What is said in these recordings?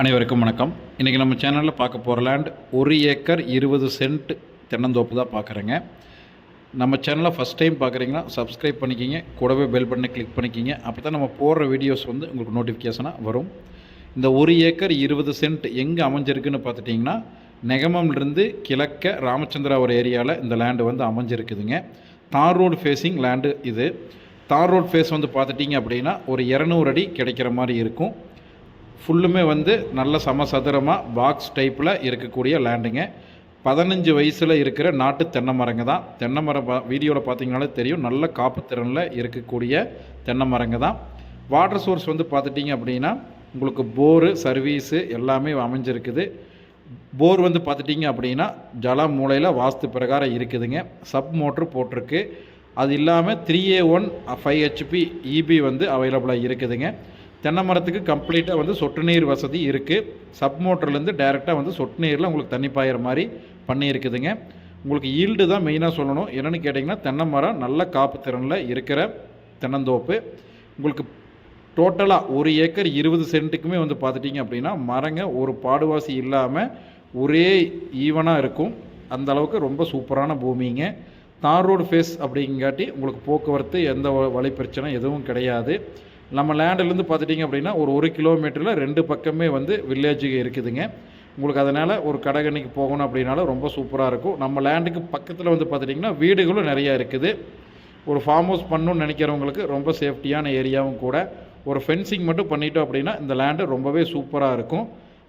அனைவருக்கும் வணக்கம். இன்றைக்கி நம்ம சேனலில் பார்க்க போகிற லேண்ட் ஒரு ஏக்கர் இருபது சென்ட் தென்னந்தோப்பு தான் பார்க்குறேங்க. நம்ம சேனலை ஃபஸ்ட் டைம் பார்க்குறீங்கன்னா சப்ஸ்கிரைப் பண்ணிக்கிங்க. கூடவே பெல் பட்டனை கிளிக் பண்ணிக்கிங்க. அப்போ தான் நம்ம போடுற வீடியோஸ் வந்து உங்களுக்கு நோட்டிஃபிகேஷனாக வரும். இந்த ஒரு ஏக்கர் இருபது சென்ட் எங்கே அமைஞ்சிருக்குன்னு பார்த்துட்டிங்கன்னா நெகமம்லேருந்து கிழக்க ராமச்சந்திரா ஒரு ஏரியாவில் இந்த லேண்டு வந்து அமைஞ்சிருக்குதுங்க. தார் ரோடு ஃபேஸிங் லேண்டு இது. தார் ரோடு ஃபேஸ் வந்து பார்த்துட்டிங்க அப்படின்னா ஒரு இரநூறு அடி கிடைக்கிற மாதிரி இருக்கும். ஃபுல்லுமே வந்து நல்ல சமசதுரமாக பாக்ஸ் டைப்பில் இருக்கக்கூடிய லேண்டுங்க பதினஞ்சு வயசில் இருக்கிற நாட்டு தென்னை மரங்க தான். தென்னை மரம் பா வீடியோவில் பார்த்தீங்கனாலே தெரியும். நல்ல காப்புத்திறனில் இருக்கக்கூடிய தென்னை மரங்க தான். வாட்டர் சோர்ஸ் வந்து பார்த்துட்டிங்க அப்படின்னா உங்களுக்கு போரு சர்வீஸு எல்லாமே அமைஞ்சிருக்குது. போர் வந்து பார்த்துட்டிங்க அப்படின்னா ஜல மூலையில் வாஸ்து பிரகாரம் இருக்குதுங்க. சப் மோட்ரு போட்டிருக்கு. அது இல்லாமல் three A one five HP EB வந்து அவைலபிளாக இருக்குதுங்க. தென்னை மரத்துக்கு கம்ப்ளீட்டாக வந்து சொட்டு நீர் வசதி இருக்குது சப் மோட்டர்லேருந்து டைரெக்டாக வந்து சொட்டு நீரில் உங்களுக்கு தண்ணி பாயிற மாதிரி பண்ணியிருக்குதுங்க. உங்களுக்கு ஈல்டு தான் மெயினாக சொல்லணும். என்னென்னு கேட்டிங்கன்னா தென்னை மரம் நல்ல காப்பு திறனில் இருக்கிற தென்னந்தோப்பு. உங்களுக்கு டோட்டலாக ஒரு ஏக்கர் இருபது சென்ட்டுக்குமே வந்து பார்த்துட்டிங்க அப்படின்னா மரங்க ஒரு பாடுவாசி இல்லாமல் ஒரே ஈவனாக இருக்கும். அந்த அளவுக்கு ரொம்ப சூப்பரான பூமிங்க. தார் ரோடு ஃபேஸ் அப்படிங்காட்டி உங்களுக்கு போக்குவரத்து எந்த வழி பிரச்சனை எதுவும் கிடையாது. நம்ம லேண்டிலேருந்து பார்த்துட்டிங்க அப்படின்னா ஒரு ஒரு கிலோமீட்டரில் ரெண்டு பக்கமே வந்து வில்லேஜுக்கு இருக்குதுங்க. உங்களுக்கு அதனால் ஒரு கடைகண்ணிக்கு போகணும் அப்படின்னாலும் ரொம்ப சூப்பராக இருக்கும். நம்ம லேண்டுக்கு பக்கத்தில் வந்து பார்த்துட்டிங்கன்னா வீடுகளும் நிறையா இருக்குது. ஒரு ஃபார்ம் ஹவுஸ் பண்ணணும்னு நினைக்கிறவங்களுக்கு ரொம்ப சேஃப்டியான ஏரியாவும் கூட. ஒரு ஃபென்சிங் மட்டும் பண்ணிட்டோம் அப்படின்னா இந்த லேண்டு ரொம்பவே சூப்பராக இருக்கும்.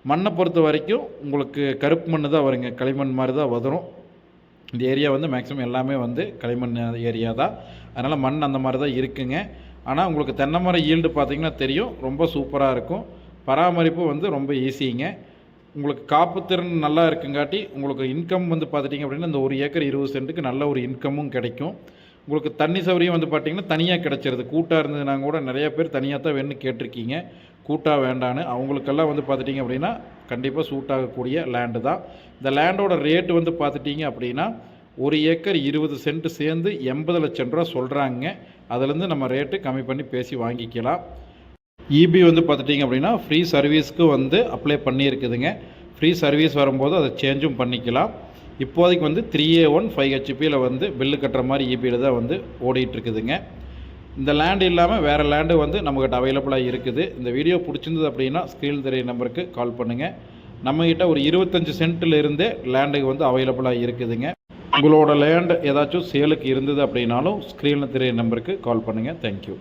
மண்ணை பொறுத்த வரைக்கும் உங்களுக்கு கருப்பு மண் தான் வருங்க. களிமண் மாதிரி தான் வதரும் இந்த ஏரியா வந்து மேக்ஸிமம் எல்லாமே வந்து களிமண் ஏரியா தான். அதனால் மண் அந்த மாதிரி தான் இருக்குங்க. ஆனால் உங்களுக்கு தென்னை மரம் ஈல்டு பார்த்தீங்கன்னா தெரியும். ரொம்ப சூப்பராக இருக்கும். பராமரிப்பு வந்து ரொம்ப ஈஸிங்க. உங்களுக்கு காப்புத்திறன் நல்லா இருக்குங்காட்டி உங்களுக்கு இன்கம் வந்து பார்த்துட்டிங்க அப்படின்னா இந்த ஒரு ஏக்கர் இருபது சென்ட்டுக்கு நல்ல ஒரு இன்கமும் கிடைக்கும். உங்களுக்கு தண்ணி சௌரியம் வந்து பார்த்தீங்கன்னா தனியாக கிடச்சிருது. கூட்டாக இருந்ததுனா கூட நிறைய பேர் தனியாக தான் வேணும்னு கேட்டிருக்கீங்க. கூட்டாக வேண்டான்னு. அவங்களுக்கெல்லாம் வந்து பார்த்துட்டிங்க அப்படின்னா கண்டிப்பாக சூட் ஆகக்கூடிய லேண்டு தான். இந்த லேண்டோட ரேட்டு வந்து பார்த்துட்டிங்க அப்படின்னா ஒரு ஏக்கர் இருபது சென்ட் சேர்ந்து எண்பது லட்சம் ரூபா சொல்கிறாங்க அதுலேருந்து நம்ம ரேட்டு கம்மி பண்ணி பேசி வாங்கிக்கலாம். இபி வந்து பார்த்துட்டிங்க அப்படின்னா ஃப்ரீ சர்வீஸ்க்கு வந்து அப்ளை பண்ணியிருக்குதுங்க. ஃப்ரீ சர்வீஸ் வரும்போது அதை சேஞ்சும் பண்ணிக்கலாம். இப்போதைக்கு வந்து த்ரீ ஏ ஒன் ஃபைவ் ஹெச்பியில் வந்து பில்லு கட்டுற மாதிரி இபியில் தான் வந்து ஓடிட்டுருக்குதுங்க. இந்த லேண்டு இல்லாமல் வேறு லேண்டு வந்து நம்மக்கிட்ட அவைலபிளாக இருக்குது. இந்த வீடியோ பிடிச்சிருந்தது அப்படின்னா ஸ்க்ரீன் தெரிய நம்பருக்கு கால் பண்ணுங்கள் நம்மக்கிட்ட ஒரு இருபத்தஞ்சி சென்ட்டில் இருந்தே லேண்டுக்கு வந்து அவைலபிளாக இருக்குதுங்க. உங்களோட லேண்ட் ஏதாச்சும் சேலுக்கு இருந்தது அப்படின்னாலும் ஸ்க்ரீனில் தெரிய நம்பருக்கு கால் பண்ணுங்கள் தேங்க்யூ